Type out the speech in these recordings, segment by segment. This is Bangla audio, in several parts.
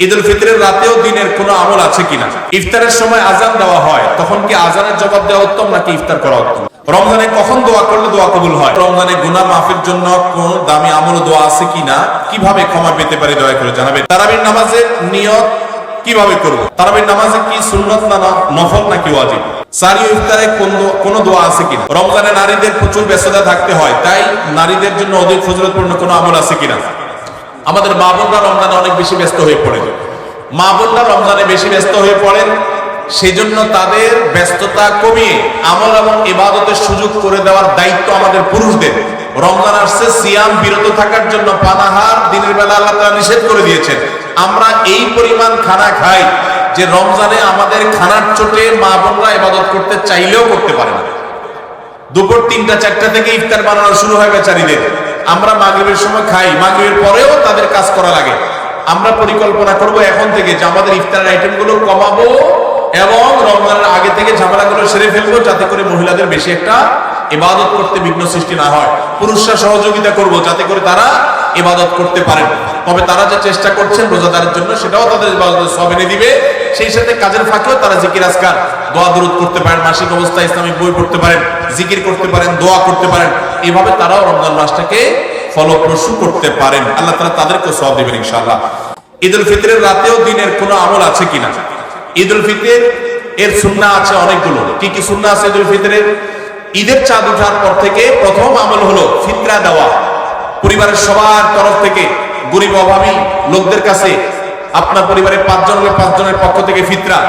ঈদ উল ফিতরের রাতেও দিনের কোনো আমল আছে কিনা? ইফতারের সময় আজান দেওয়া হয়, তখন কি আজানের জবাব দেওয়া উত্তম নাকি ইফতার করা উত্তম? রমজানে কখন দোয়া করলে দোয়া কবুল হয়? রমজানে গুনাহ মাফের জন্য কোন দামি আমল দোয়া আছে কিনা? কীভাবে ক্ষমা পেতে পারি দয়া করে জানাবেন। তারাবির নামাজের নিয়ত কীভাবে করব? তারাবির নামাজে কি সুন্নত না- নফল নাকি ওয়াজিব? সারি ইফতারে কোন কোন দোয়া আছে কিনা? রমজানে নারীদের প্রচুর ব্যস্ততা থাকতে হয়, তাই নারীদের জন্য অধিক ফজলতপূর্ণ কোনো আমল আছে কিনা? আমাদের মা বোনরা রমজানে অনেক বেশি ব্যস্ত হয়ে পড়ে মা বোনরা রমজানে বেশি ব্যস্ত হয়ে পড়েন সেই জন্য তাদের ব্যস্ততা কমিয়ে আমল এবং ইবাদতের সুযোগ করে দেওয়ার দায়িত্ব আমাদের পুরুষদের। রমজান আসছে, সিয়াম বিরত থাকার জন্য পানাহার দিনের বেলা আল্লাহ তাআলা নিষেধ করে দিয়েছেন। আমরা এই পরিমাণ খানা খাই যে রমজানে আমাদের খানার চোটে মা বোনরা ইবাদত করতে চাইলেও করতে পারে না। দুপুর তিনটা, চারটা থেকে ইফতার বানানো শুরু হয় বেচারিদের আমরা মাগরিবের সময় খাই, মাগরিবের পরেও তাদের কাজ করা লাগে। আমরা পরিকল্পনা করব এখন থেকে যে আমাদের ইফতারের আইটেমগুলো কমাবো এবং রমজানের আগে থেকে ঝামেলাগুলো সেরে ফেলব যাতে করে মহিলাদের বেশি একটা ইবাদত করতে বিঘ্ন সৃষ্টি না হয়। পুরুষরা সহযোগিতা করব যাতে করে তারা ইবাদত করতে পারেন। তবে তারা যে চেষ্টা করছেন রোজাদারের জন্য, সেটাও তাদের ইবাদতের সব এনে দিবে। সেই সাথে কাজের ফাঁকেও তারা জিকির আজকার, দোয়া দরুদ করতে পারেন, মাসিক অবস্থায় ইসলামিক বই পড়তে পারেন, জিকির করতে পারেন, দোয়া করতে পারেন। এভাবে তারাও রমজান মাসটাকে ফলপ্রসূ করতে পারেন। আল্লাহ তারা তাদেরকে সব দেবেন ইনশাআল্লাহ। ঈদ উল ফিতরের রাতেও দিনের কোনো আমল আছে কিনা? ঈদ উল ফিতর এর সুন্না আছে অনেকগুলো। কি কি সুন্না আছে ঈদ উল ফিতরের? ঈদের চাঁদ ওঠার পর থেকে প্রথম আমল হলো ফিতরা দেওয়া। পরিবারের সবার তরফ থেকে গরিব অভাবী লোকদের কাছে, আপনার পরিবারের পাঁচজন হলে পাঁচজনের পক্ষ থেকে ফিতরা,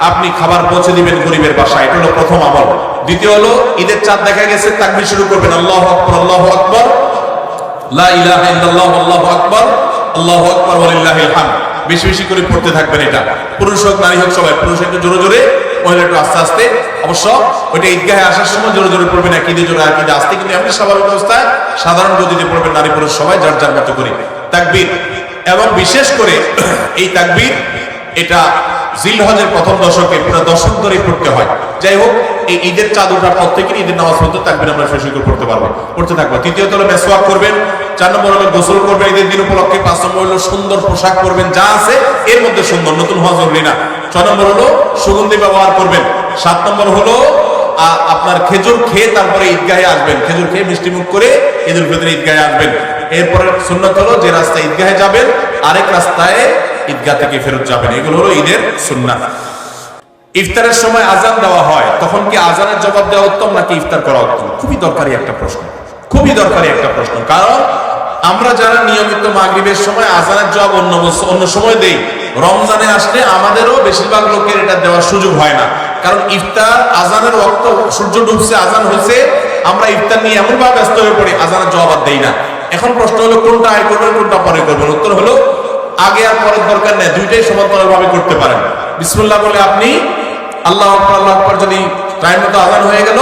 আপনি খাবার পৌঁছে দিবেন গরিবের বাসায়। এটা হলো প্রথম আমল। দ্বিতীয় হলো, ঈদের চাঁদ দেখা গেছে, তাকবির শুরু করবেন। আল্লাহ আকবর আল্লাহ আকবর। লা ইলাহা ইল্লাল্লাহ, আল্লাহু আকবার। আল্লাহু আকবার, ওয়ালিল্লাহিল হামদ। বেশি বেশি করে পড়তে থাকবেন এটা। পুরুষ হোক, নারী হোক, সবাই। পুরুষ একটু জোরে জোরে। মহিলা একটু আস্তে আস্তে, অবশ্য ওইটা ঈদগাহে আসার সময় জোরে জোরে পড়বেন একই জোরে একই আস্তে, কিন্তু এমনি স্বাভাবিক অবস্থায়, সাধারণ গতিতে পড়বেন নারী পুরুষ সবাই যার যার মতো করে। তাকবীর। এবং বিশেষ করে এই তাকবীর, এটা জিলহজের প্রথম দশকে পুরো দশক ধরে পড়তে হয়। যাই হোক, এই ঈদের চাঁদ ওঠার পর থেকে ঈদের নামাজ পর্যন্ত তাকবির আমরা শেষ করে পড়তে পারব। পড়তে থাকব। তৃতীয়ত হলো মেসওয়াক করবেন, চার নম্বর হলো গোসল করবেন, ঈদের দিন উপলক্ষে পাঁচ নম্বর হলো সুন্দর পোশাক করবেন যা আছে এর মধ্যে সুন্দর, নতুন হওয়া জরুরি না। ছয় নম্বর হলো সুগন্ধি ব্যবহার করবেন। সাত নম্বর হলো আপনার খেজুর খেয়ে তারপরে ঈদগাহে আসবেন। খেজুর খেয়ে মিষ্টিমুখ করে ঈদুল ফিতরে ঈদগাহে আসবেন। এরপরে সুন্নত হলো যে রাস্তায় ঈদগাহে যাবেন, আরেক রাস্তায় ঈদগাহ থেকে ফেরত যাবেন। এগুলো হলো ঈদের সুন্নাহ ইফতারের সময় আজান দেওয়া হয়। তখন কি আজানের জবাব দেওয়া উত্তম নাকি ইফতার করা উত্তম? খুবই দরকারি একটা প্রশ্ন। খুবই দরকারি একটা প্রশ্ন। কারণ আমরা যারা নিয়মিত মাগরিবের সময় আজানের জবাব অন্য অন্য সময় দেই রমজানে আসলে আমাদেরও বেশিরভাগ লোকের এটা দেওয়ার সুযোগ হয় না। কারণ ইফতার, আজানের রক্ত সূর্য ডুবছে, আজান হয়েছে, আমরা ইফতার নিয়ে এমন ভাবে ব্যস্ত হয়ে পড়ি, আজানের জবাব দেই না। এখন প্রশ্ন হলো, কোনটা আয় করবেন, কোনটা পরে করবেন? উত্তর হলো, আগে আর পরের দরকার নেই, দুইটাই সমান্তরাল ভাবে করতে পারেন। বিসমুল্লাহ বলে আপনি, আল্লাহ আল্লাহ যদি টাইম মতো আজান হয়ে গেল,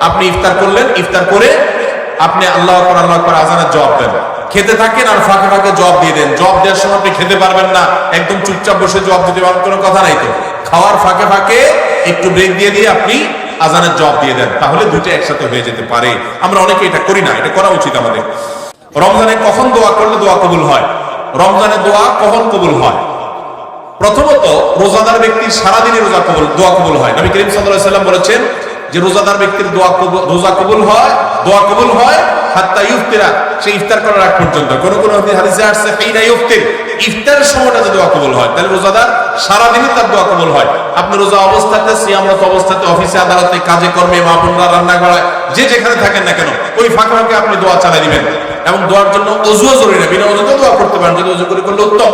আপনি ইফতার করলেন, ইফতার করে আপনি আল্লাহ আকবর আল্লাহ আকবর আজানের জবাব দেন। খেতে থাকেন আর ফাঁকে ফাঁকে জবাব দিয়ে দেন। জবাব দেওয়ার সময় আপনি খেতে পারবেন না। একদম চুপচাপ বসে জবাব দিতে পারবেন, কোনো কথা নাই তো। খাওয়ার ফাঁকে ফাঁকে একটু ব্রেক দিয়ে দিয়ে আপনি আজানের জবাব দিয়ে দেন। তাহলে দুটো একসাথে হয়ে যেতে পারে। আমরা অনেকে এটা করি না, এটা করা উচিত আমাদের। রমজানে কখন দোয়া করলে দোয়া কবুল হয়? রমজানে দোয়া কখন কবুল হয়? প্রথমত, রোজাদার ব্যক্তির সারাদিনই রোজা কবুল, দোয়া কবুল হয়। নবী করিম আলাইহি সাল্লাম বলেছেন যে রোজাদার ব্যক্তির দোয়া কবুল, রোজা কবুল হয়, দোয়া কবুল হয়, হাত্তা ইফতিরা, সে ইফতার করার আগ পর্যন্ত। কোন কোন হাদিসে আসছে হিনা ইফতির ইফতারের সময়টা যদি দোয়া কবুল হয়, তাহলে রোজাদার সারাদিনই তার দোয়া কবুল হয়। আপনি রোজা অবস্থাতে সিয়ামরত অবস্থাতে, অফিসে, আদালতে, কাজে কর্মে, মা বোনরা রান্না করায় যে যেখানে থাকেন না কেন, ওই ফাঁকে ফাঁকে আপনি দোয়া চালাই দিবেন। এবং দোয়ার জন্য অজুও জরুরি না, বিনা অজুতে দোয়া করতে পারেন, যদি অজু করে করলে উত্তম।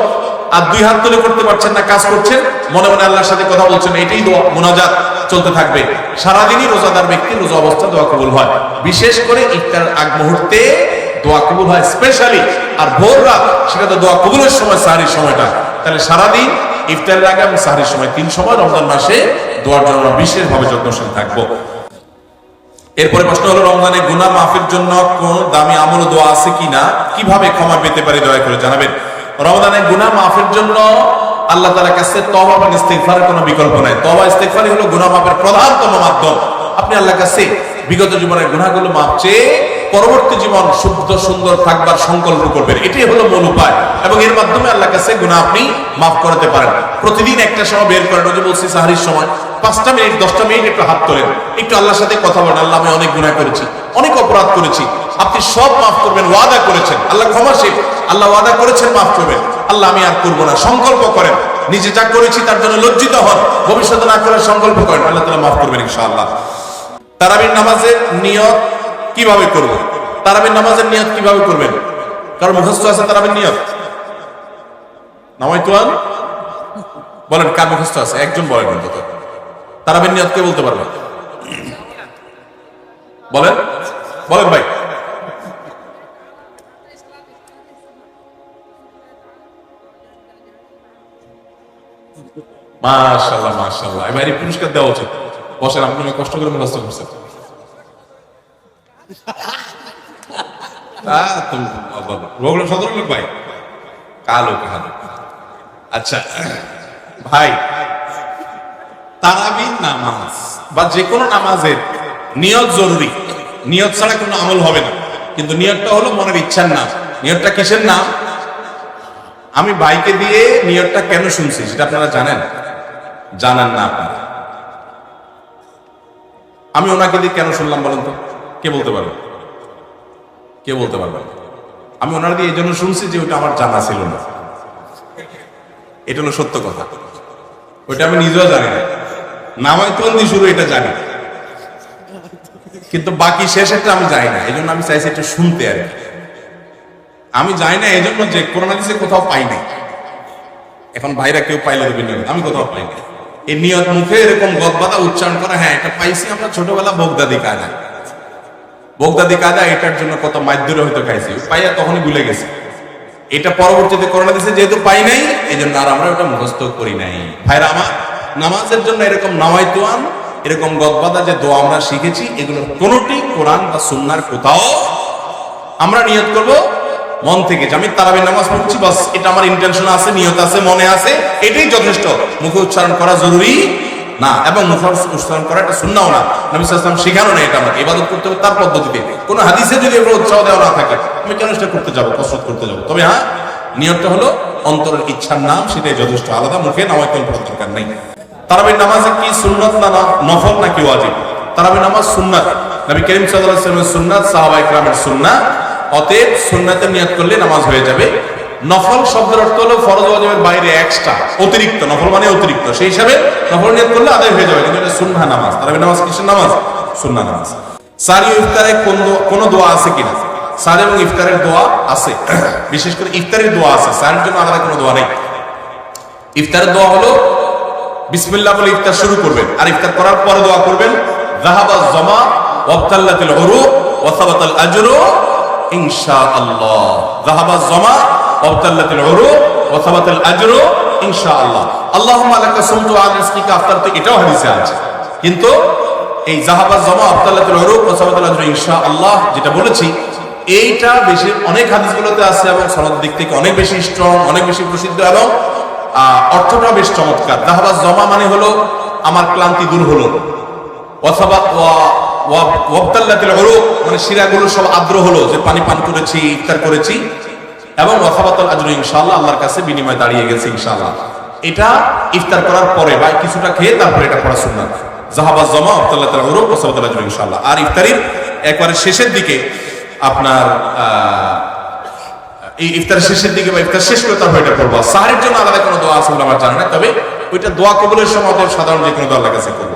আর দুই হাত তুলে করতে পারছেন না, কাজ করছেন, মনে মনে আল্লাহর সাথে কথা বলছেন, এটাই দোয়া, মোনাজাত। চলতে থাকবে। সারাদিনই রোজাদার ব্যক্তি রোজা অবস্থা দোয়া কবুল হয়। বিশেষ করে ইফতার আগ মুহূর্তে দোয়া কবুল হয় স্পেশালি আর ভোর রাত, সেটা তো দোয়া কবুলের সময়, সাহারির সময়টা। তাহলে সারাদিন ইফতারের আগে এবং সাহারির সময়, তিন সময় রমজান মাসে দোয়ার জন্য বিশেষভাবে যত্নশীল থাকব। এরপরে প্রশ্ন হলো, রমজানে গুনাহ মাফের জন্য কোন দামি আমল দোয়া আছে কিনা? কীভাবে ক্ষমা পেতে পারি? দয়া করে জানাবেন। রমজানে গুনাহ মাফের জন্য আল্লাহ তাআলার কাছে তওবা এবং ইস্তিগফারের কোনো বিকল্প নাই। তওবা, ইস্তিগফারই হলো গুনাহ মাফের প্রধানতম মাধ্যম। আপনি আল্লাহর কাছে বিগত জীবনের গুনাহগুলো মাফ চেয়ে পরবর্তী জীবন শুদ্ধ, সুন্দর থাকবার সংকল্প করবেন। এটাই হলো মূল উপায়। এবং এর মাধ্যমে আল্লাহ কাছে গুনাহ আপনি মাফ করাতে পারেন। প্রতিদিন একটা সময় বের করেন, ওই যে বলছি সাহারির সময়। পাঁচটা মিনিট, দশটা মিনিট একটু হাত তোলেন। একটু আল্লাহর সাথে কথা বলেন, আল্লাহ আমি অনেক গুনাহ করেছি, অনেক অপরাধ করেছি। আপনি সব মাফ করবেন, ওয়াদা করেছেন। আল্লাহ ক্ষমাশীল আল্লাহ ওয়াদা করেছেন, মাফ করবেন। আল্লাহ আমি আর করব না। সংকল্প করেন। নিজে যা করেছি তার জন্য লজ্জিত হন। ভবিষ্যতে না করার সংকল্প করেন। আল্লাহ তালা মাফ করবেন ইনশাআল্লাহ। তারাবির নামাজের নিয়ত কীভাবে করব? তারাবির নামাজের নিয়ত কীভাবে করবেন? কারণ মুখস্থ আছে তারাবির নিয়ত? নামাই তুয়ান বলেন, কার মুখস্থ আছে? একজন বলেন অন্তত। তারাবির নিয়ত কে বলতে পারবে? বলেন। বলেন ভাই। মাশাআল্লাহ মাশাআল্লাহ। এবার এই পুরস্কার দেওয়া উচিত। বসেন, আপনি কষ্ট করে মুখস্থ করছেন। আচ্ছা যে নামাজের নিয়ত জরুরি। নিয়ত ছাড়া কোনো আমল হবে না। কিন্তু নিয়তটা হলো মনের ইচ্ছার নাম। নিয়তটা কিসের নাম? আমি ভাইকে দিয়ে নিয়তটা কেন শুনছি সেটা আপনারা জানেন? জানেন না আপনারা। আমি ওনাকে দিয়ে কেন শুনলাম বলেন তো? কে বলতে পারবে? কে বলতে পারবে? আমি ওনার দিয়ে এই জন্য শুনছি যে ওটা আমার জানা ছিল না। এটা হলো সত্য কথা। ওইটা আমি নিজেও জানি না। নামায় তন্দি শুরু এটা জানি। কিন্তু বাকি শেষ একটা আমি জানি না। এই জন্য আমি চাইছি একটু শুনতে আর কি। আমি জানি না, এই জন্য যে করোনা দিছে কোথাও পাই নাই। এখন ভাইরা কেউ পাইলে দেবেন আমি কোথাও পাই নাই। এই নিয়ত মুখে এরকম গদবাদা উচ্চারণ করা হ্যাঁ এটা পাইছি আমরা ছোটবেলা বগদাদি কাজা বগদাদি কাজা এটার জন্য কত মাধ্যরে হয়তো খাইছি। পাইয়া তখনই ভুলে গেছি। এটা পরবর্তীতে করোনা দিছে যেহেতু পাই নাই এই জন্য আর আমরা ওটা মুখস্থ করি নাই। ভাইরা আমার নামাজের জন্য এরকম নামাই তোয়ান এরকম গদবাদা যে দোয়া আমরা শিখেছি, এগুলোর কোনোটি কোরআন বা সুন্নার কোথাও আমরা নিয়ত করব মন থেকে যে আমি তারাবির নামাজ পড়ছি, বাস, এটা আমার ইন্টেনশন আছে, নিয়ত আছে, মনে আছে, এটাই যথেষ্ট। মুখে উচ্চারণ করা জরুরি না, এবং মুখে উচ্চারণ করা এটা শুননাও না। নবী সাল্লাম শিখানো নেই এটা আমাকে, ইবাদত করতে হবে তার পদ্ধতিতে। কোন হাদিসে যদি এগুলো উৎসাহ দেওয়া না থাকে, আমি কেন সেটা করতে যাব, কসরত করতে যাব? তবে হ্যাঁ নিয়তটা হলো অন্তরের ইচ্ছার নাম, সেটাই যথেষ্ট, আলাদা মুখে নামায়তন করার দরকার নেই। তারাবির নামাজে কি সুন্নত না না, নফল নাকি ওয়াজিব? তারাবির নামাজ সুন্নাত। নবী করিম সাল্লাল্লাহু আলাইহি সুন্নাত সাহাবা ইকরামের সুন্নাত অতএব সুন্নাতে নিয়ত করলে নামাজ হয়ে যাবে। নফল শব্দের অর্থ হলো ফরজ ওয়াজিবের বাইরে এক্সট্রা অতিরিক্ত। নফল মানে অতিরিক্ত। সেই হিসাবে নফল নিয়ত করলে আদায় হয়ে যাবে, কিন্তু এটা সুন্নাহ নামাজ। তারাবির নামাজ কিসের নামাজ? সুন্নাহ নামাজ। সারি ইফতারে কোন কোনো দোয়া আছে কিনা? সার এবং ইফতারের দোয়া আছে। বিশেষ করে ইফতারের দোয়া আছে। সারের জন্য আলাদা কোনো দোয়া নেই। ইফতারের দোয়া হলো, বিসমিল্লাহ বলে ইফতার শুরু করবেন। আর ইফতার করার পরে দোয়া করবেন, যাহাবা জমা ওয়াবতাল্লাতিল উরুক ওয়া সাবাতাল আজরু ইনশাআল্লাহ। যাহাবা জমা, ওয়াবতাল্লাতিল উরুক ওয়া সাবাতাল আজরু, ইনশাআল্লাহ। আল্লাহুম্মা লাকা সুমতু রিজকিকা আফতারতু এটাও হাদিসে আছে। কিন্তু এই জাহাবা জমা আফতাল্লাতুল উরুক ওয়া সাবাতাল আজরু, ইনশাআল্লাহ যেটা বলেছি, এইটা বেশি অনেক হাদিসগুলোতে আছে এবং সনদ দিক থেকে অনেক বেশি স্ট্রং অনেক বেশি প্রসিদ্ধ এবং অর্থটা বেশ চমৎকার। দাহাবা জমা মানে হলো, আমার ক্লান্তি দূর হলো। অথবা মানে শিরাগুলো সব আর্দ্র হলো, যে পানি পান করেছি, ইফতার করেছি। এবং আল্লাহর কাছে বিনিময় দাঁড়িয়ে গেছে এটা ইফতার করার পরে বা কিছুটা খেয়ে তারপরে এটা পড়া সুন্নাত। জাহাবা জমা আজরু আর ইফতারির একবারে শেষের দিকে আপনার এই ইফতার শেষের দিকে বা ইফতার শেষ করে তারপর এটা করব সাহারের জন্য আলাদা কোনো দোয়া আছে বলে আমার জানা না তবে ওইটা দোয়া কবুলের সময় সাধারণ যে কোনো দোয়া কাছে করব।